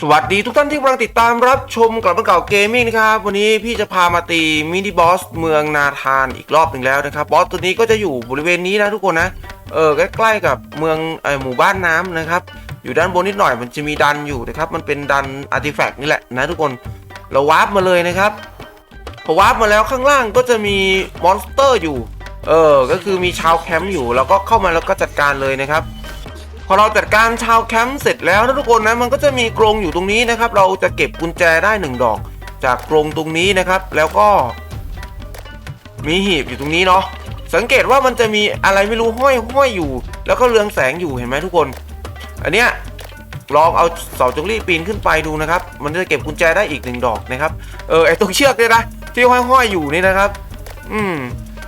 สวัสดีทุกท่านที่กำลังติดตามรับชมกลับมาเก่าเกมมิ่งนะครับ วันนี้พี่จะพามาตีมินิบอสเมืองนาธานอีกรอบหนึ่งแล้วนะครับบอสตัวนี้ก็จะอยู่บริเวณนี้นะทุกคนนะเออใกล้ๆกับเมืองเอหมู่บ้านน้ำนะครับ อยู่ด้านบนนิดหน่อยมันจะมีดันอยู่นะครับ มันเป็นดันอาร์ติแฟกต์นี่แหละนะทุกคนเราวาร์ปมาเลยนะครับพอวาร์ปมาแล้วข้างล่างก็จะมีมอนสเตอร์อยู่ เออก็คือมีชาวแคมป์อยู่แล้วก็เข้ามาแล้วก็จัดการเลยนะครับ พอเราจัดการชาวแคมป์เสร็จแล้วนะทุกคนนะมันก็จะมีกรงอยู่ตรงนี้นะครับ เราจะเก็บกุญแจได้หนึ่งดอก จากกรงตรงนี้นะครับ แล้วก็ มีหีบอยู่ตรงนี้เนาะสังเกตว่ามันจะมีอะไรไม่รู้ห้อยห้อยอยู่ แล้วก็เรืองแสงอยู่เห็นไหมทุกคน อันเนี้ยลองเอาเสาจงรีปีนขึ้นไปดูนะครับ มันจะเก็บกุญแจได้อีกหนึ่งดอกนะครับ เออไอตรงเชือกเนี่ยนะที่ห้อยห้อยอยู่นี่นะครับ อืม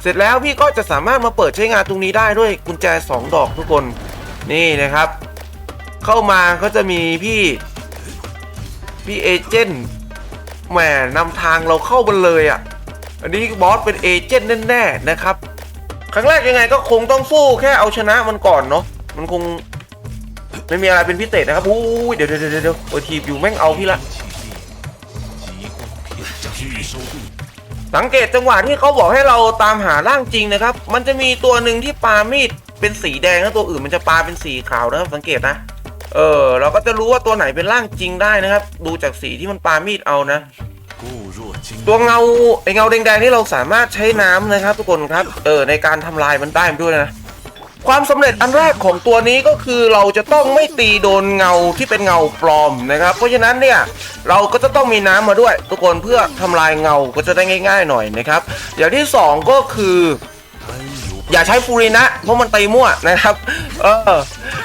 เสร็จแล้วพี่ก็จะสามารถมาเปิดใช้งานตรงนี้ได้ด้วยกุญแจสองดอกทุกคน นี่นะครับ เข้ามาก็จะมีพี่พี่เอเจนต์แหมนำทางเราเข้ามาเลยอะ่ะ อันนี้บอสเป็นเอเจนต์แน่ๆนะครับ ครั้งแรกยังไงก็คงต้องสู้แค่เอาชนะมันก่อนเนาะมันคงไม่มีอะไรเป็นพิเศษนะครับอู้เดี๋ยวเดี๋ยวเดี๋ยวเดี๋ยวโอทีบอยู่แม่งเอาพี่ละ สังเกตจังหวะที่เขาบอกให้เราตามหาร่างจริงนะครับ มันจะมีตัวหนึ่งที่ปามีด เป็นสีแดงแล้วตัวอื่นมันจะปลาเป็นสีขาวนะครับ สังเกตนะ เออ เราก็จะรู้ว่าตัวไหนเป็นร่างจริงได้นะครับ ดูจากสีที่มันปลามีดเอานะ ตัวเงาไอเงาแดงๆที่เราสามารถใช้น้ำนะครับ ทุกคนครับ เออในการทำลายมันได้ด้วยนะ ความสำเร็จอันแรกของตัวนี้ก็คือเราจะต้องไม่ตีโดนเงาที่เป็นเงาปลอมนะครับ เพราะฉะนั้นเนี่ยเราก็จะต้องมีน้ำมาด้วย ทุกคนเพื่อทำลายเงาก็จะได้ง่าย ๆ หน่อยนะครับ อย่างที่ 2 ก็คือ อย่าใช้ฟูรินะ เพราะมันตีมั่วนะครับ เออ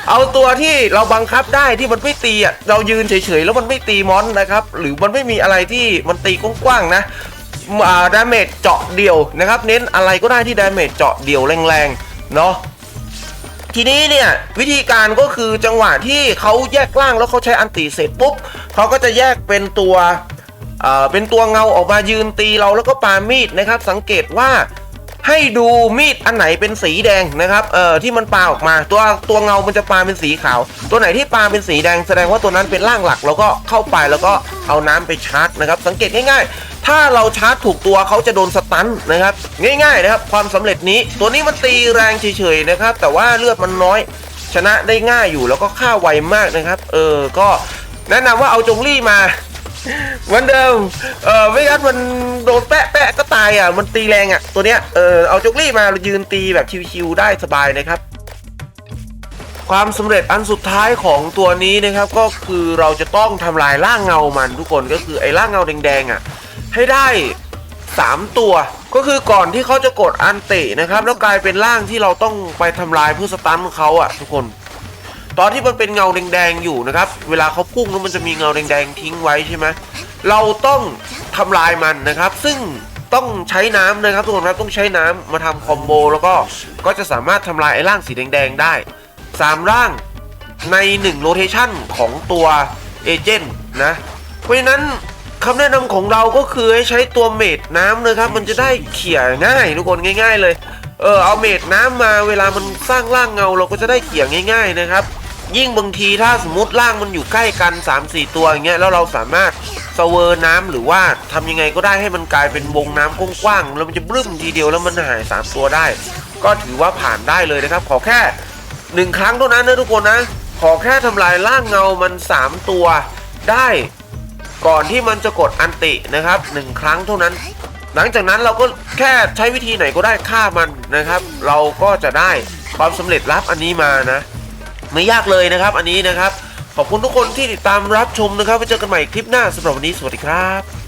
เอาตัวที่เราบังคับได้ที่มันไม่ตีอะเรายืนเฉยๆแล้วมันไม่ตีมอนนะครับ หรือมันไม่มีอะไรที่มันตีกว้างๆนะอ่าดาเมจเจาะเดี่ยวนะครับ เน้นอะไรก็ได้ที่ดาเมจเจาะเดี่ยวแรงๆเนาะทีนี้เนี่ยวิธีการก็คือจังหวะที่เขาแยกล่างแล้วเขาใช้อันติเสร็จปุ๊บเขาก็จะแยกเป็นตัวเอ่อเป็นตัวเงาออกมายืนตีเราแล้วก็ปามีดนะครับ สังเกตว่า ให้ดูมีดอันไหนเป็นสีแดงนะครับเอ่อที่มันปาออกมาตัวตัวเงามันจะปาเป็นสีขาว ตัวไหนที่ปาเป็นสีแดงแสดงว่าตัวนั้นเป็นร่างหลักแล้วก็เข้าไปแล้วก็เอาน้ำไปชาร์จนะครับ สังเกตง่ายๆ ถ้าเราชาร์จถูกตัวเขาจะโดนสตันนะครับ ง่ายๆนะครับ ความสำเร็จนี้ ตัวนี้มันตีแรงเฉยๆนะครับ แต่ว่าเลือดมันน้อย ชนะได้ง่ายอยู่แล้วก็ฆ่าไวมากนะครับ เออก็แนะนำว่าเอาจงลี่มา เหมือนเดิม เออไม่งั้นมันโดนแปะแปะก็ตายอะ มันตีแรงอะ ตัวเนี้ย เออเอาจงลี่มายืนตีแบบชิวๆได้สบายนะครับ ความสำเร็จอันสุดท้ายของตัวนี้นะครับ ก็คือเราจะต้องทำลายร่างเงามันทุกคนก็คือไอ้ร่างเงาแดงๆอะ ให้ได้ 3 ตัว ก็คือก่อนที่เขาจะกดอันเตะนะครับ แล้วกลายเป็นร่างที่เราต้องไปทำลายเพื่อสตันเขาอะ ทุกคน ตอนที่มันเป็นเงาแดงๆอยู่นะครับ เวลาเขาพุ่งแล้วมันจะมีเงาแดงๆทิ้งไว้ใช่ไหมเราต้องทำลายมันนะครับ ซึ่งต้องใช้น้ำนะครับทุกคนครับต้องใช้น้ำมาทำคอมโบแล้วก็ก็จะสามารถทำลายไอ้ร่างสีแดงๆได้สามร่างใน1โลเทชันของตัวเอเจนต์นะ เพราะฉะนั้นคำแนะนำของเราก็คือให้ใช้ตัวเมดน้ำนะครับ มันจะได้เขี่ยง่ายทุกคนง่าย ๆ เลย เออเอาเมดน้ำมาเวลามันสร้างร่างเงาเราก็จะได้เขี่ยง่าย ๆ นะครับ ยิ่งบางทีถ้าสมมติร่างมันอยู่ใกล้กัน 3-4 ตัวอย่างเงี้ยแล้วเราสามารถสเวอร์น้ำหรือว่าทำยังไงก็ได้ให้มันกลายเป็นวงน้ำกว้างๆแล้วมันจะบึ้มทีเดียวแล้วมันหาย 3 ตัวได้ ก็ถือว่าผ่านได้เลยนะครับ ขอแค่หนึ่งครั้งเท่านั้นนะทุกคนนะ ขอแค่ทำลายร่างเงามัน 3 ตัวได้ ก่อนที่มันจะกดอันตินะครับหนึ่งครั้งเท่านั้น หลังจากนั้นเราก็แค่ใช้วิธีไหนก็ได้ฆ่ามันนะครับ เราก็จะได้ความสำเร็จลับอันนี้มานะ ไม่ยากเลยนะครับ อันนี้นะครับ ขอบคุณทุกคนที่ติดตามรับชมนะครับไว้เจอกันใหม่คลิปหน้าสำหรับวันนี้สวัสดีครับ